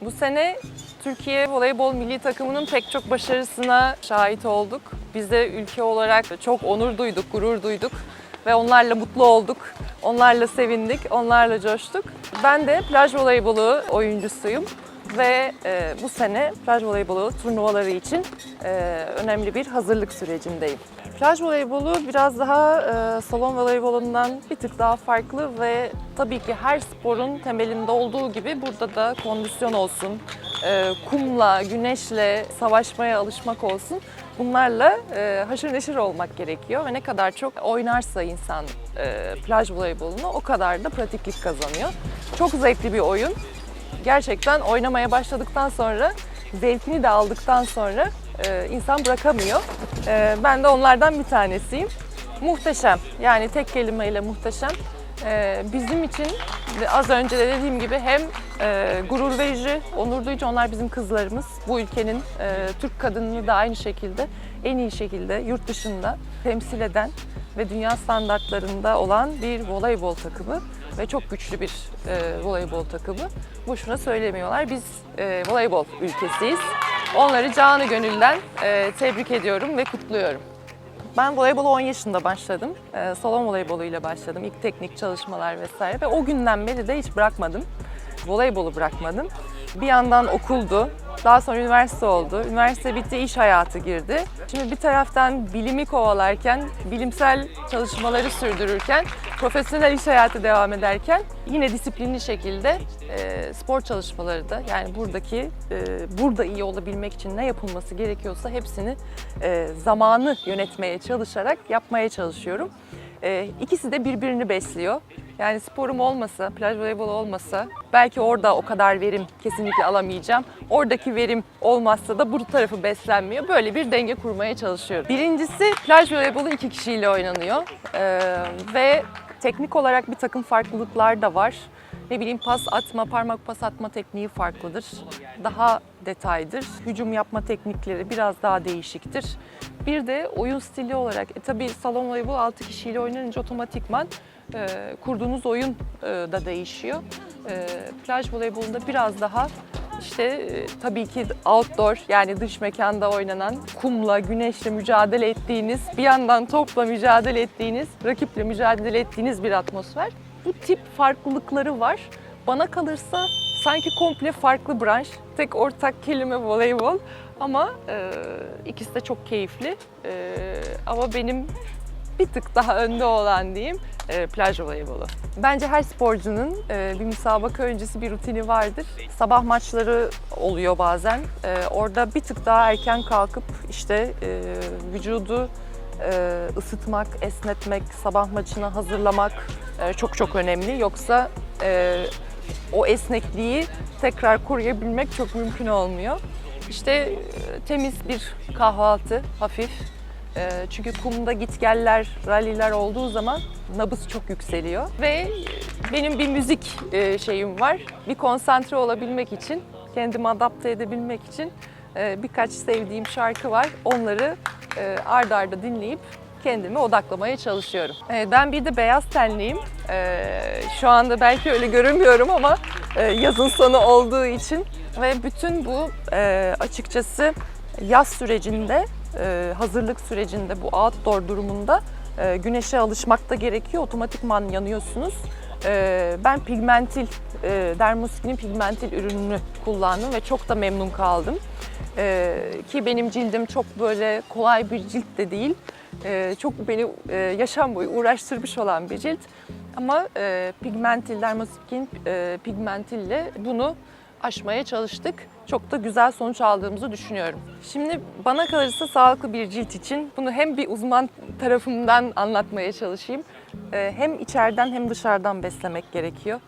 Bu sene Türkiye voleybol milli takımının pek çok başarısına şahit olduk. Biz de ülke olarak çok onur duyduk, gurur duyduk ve onlarla mutlu olduk. Onlarla sevindik, onlarla coştuk. Ben de plaj voleybolu oyuncusuyum ve e, bu sene plaj voleybolu turnuvaları için e, önemli bir hazırlık sürecindeyim. Plaj voleybolu biraz daha e, salon voleybolundan bir tık daha farklı ve tabii ki her sporun temelinde olduğu gibi burada da kondisyon olsun, e, kumla, güneşle savaşmaya alışmak olsun. Bunlarla e, haşır neşir olmak gerekiyor ve ne kadar çok oynarsa insan e, plaj voleybolunu o kadar da pratiklik kazanıyor. Çok zevkli bir oyun. Gerçekten oynamaya başladıktan sonra, zevkini de aldıktan sonra e, insan bırakamıyor. E, ben de onlardan bir tanesiyim. Muhteşem. Yani tek kelimeyle muhteşem. E, bizim için az önce de dediğim gibi hem e, gurur verici, onur duyucu onlar bizim kızlarımız. Bu ülkenin e, Türk kadınını da aynı şekilde en iyi şekilde yurt dışında temsil eden ve dünya standartlarında olan bir voleybol takımı ve çok güçlü bir e, voleybol takımı. Boşuna söylemiyorlar. Biz e, voleybol ülkesiyiz. Onları canı gönülden e, tebrik ediyorum ve kutluyorum. Ben voleybola 10 yaşında başladım. Ee, salon voleyboluyla başladım. İlk teknik çalışmalar vesaire ve o günden beri de hiç bırakmadım. Voleybolu bırakmadım. Bir yandan okuldu. Daha sonra üniversite oldu. Üniversite bitti, iş hayatı girdi. Şimdi bir taraftan bilimi kovalarken, bilimsel çalışmaları sürdürürken, profesyonel iş hayatı devam ederken yine disiplinli şekilde e, spor çalışmaları da yani buradaki e, burada iyi olabilmek için ne yapılması gerekiyorsa hepsini e, zamanı yönetmeye çalışarak yapmaya çalışıyorum. E, ikisi de birbirini besliyor. Yani sporum olmasa, plaj voleybolu olmasa belki orada o kadar verim kesinlikle alamayacağım. Oradaki verim olmazsa da bu tarafı beslenmiyor. Böyle bir denge kurmaya çalışıyorum. Birincisi plaj voleybolu iki kişiyle oynanıyor. Ee, ve teknik olarak bir takım farklılıklar da var. Ne bileyim pas atma, parmak pas atma tekniği farklıdır. Daha detaydır. Hücum yapma teknikleri biraz daha değişiktir. Bir de oyun stili olarak, e, tabii salon voleybol 6 kişiyle oynanınca otomatikman e, kurduğunuz oyun e, da değişiyor. E, plaj voleybolunda biraz daha işte e, tabii ki outdoor yani dış mekanda oynanan kumla, güneşle mücadele ettiğiniz, bir yandan topla mücadele ettiğiniz, rakiple mücadele ettiğiniz bir atmosfer. Bu tip farklılıkları var. Bana kalırsa sanki komple farklı branş. Tek ortak kelime voleybol ama e, ikisi de çok keyifli. E, ama benim bir tık daha önde olan diyeyim e, plaj voleybolu. Bence her sporcunun e, bir müsabaka öncesi bir rutini vardır. Sabah maçları oluyor bazen. E, orada bir tık daha erken kalkıp işte e, vücudu e, ısıtmak, esnetmek, sabah maçına hazırlamak e, çok çok önemli. Yoksa e, o esnekliği tekrar koruyabilmek çok mümkün olmuyor. İşte e, temiz bir kahvaltı, hafif. E, Çünkü kumda gitgeller, ralliler olduğu zaman nabız çok yükseliyor. Ve benim bir müzik e, şeyim var. Bir konsantre olabilmek için, kendimi adapte edebilmek için e, birkaç sevdiğim şarkı var. Onları e, ard arda dinleyip kendimi odaklamaya çalışıyorum. E, Ben bir de beyaz tenliyim. Şu anda belki öyle görünmüyorum ama yazın sonu olduğu için ve bütün bu açıkçası yaz sürecinde, e, hazırlık sürecinde bu outdoor durumunda e, güneşe alışmak da gerekiyor. Otomatikman yanıyorsunuz. E, Ben pigmentil, Dermoskin'in pigmentil ürününü kullandım ve çok da memnun kaldım. Ki benim cildim çok böyle kolay bir cilt de değil. Çok beni yaşam boyu uğraştırmış olan bir cilt. Ama pigmentil, Dermoskin e, pigmentille bunu aşmaya çalıştık. Çok da güzel sonuç aldığımızı düşünüyorum. Şimdi bana kalırsa sağlıklı bir cilt için bunu hem bir uzman tarafımdan anlatmaya çalışayım. Ee, Hem içeriden hem dışarıdan beslemek gerekiyor.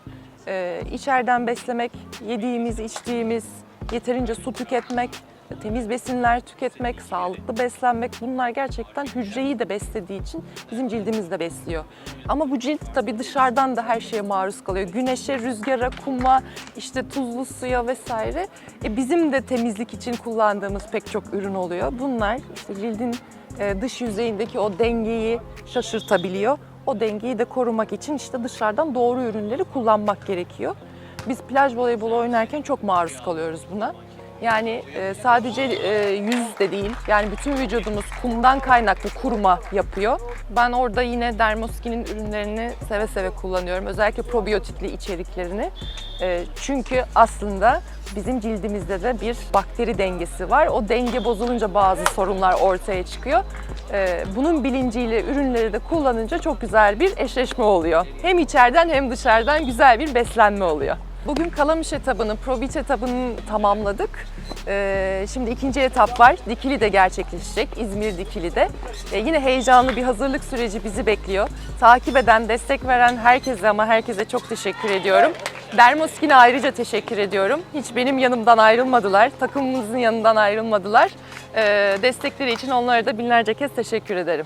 Ee, İçeriden beslemek, yediğimiz, içtiğimiz, yeterince su tüketmek, temiz besinler tüketmek, sağlıklı beslenmek bunlar gerçekten hücreyi de beslediği için bizim cildimiz de besliyor. Ama bu cilt tabii dışarıdan da her şeye maruz kalıyor. Güneşe, rüzgara, kuma, işte tuzlu suya vesaire. E bizim de temizlik için kullandığımız pek çok ürün oluyor. Bunlar işte cildin e, dış yüzeyindeki o dengeyi şaşırtabiliyor. O dengeyi de korumak için işte dışarıdan doğru ürünleri kullanmak gerekiyor. Biz plaj voleybolu oynarken çok maruz kalıyoruz buna. Yani e, sadece e, yüz de değil, yani bütün vücudumuz kumdan kaynaklı kuruma yapıyor. Ben orada yine Dermoskin'in ürünlerini seve seve kullanıyorum. Özellikle probiyotikli içeriklerini. E, çünkü aslında bizim cildimizde de bir bakteri dengesi var. O denge bozulunca bazı sorunlar ortaya çıkıyor. E, bunun bilinciyle ürünleri de kullanınca çok güzel bir eşleşme oluyor. Hem içeriden hem dışarıdan güzel bir beslenme oluyor. Bugün Kalamış etabını, Pro Beach etabını tamamladık. Ee, şimdi ikinci etap var. Dikili'de gerçekleşecek. İzmir Dikili'de. Ee, yine heyecanlı bir hazırlık süreci bizi bekliyor. Takip eden, destek veren herkese ama herkese çok teşekkür ediyorum. Dermoskin'e ayrıca teşekkür ediyorum. Hiç benim yanımdan ayrılmadılar. Takımımızın yanından ayrılmadılar. Ee, destekleri için onlara da binlerce kez teşekkür ederim.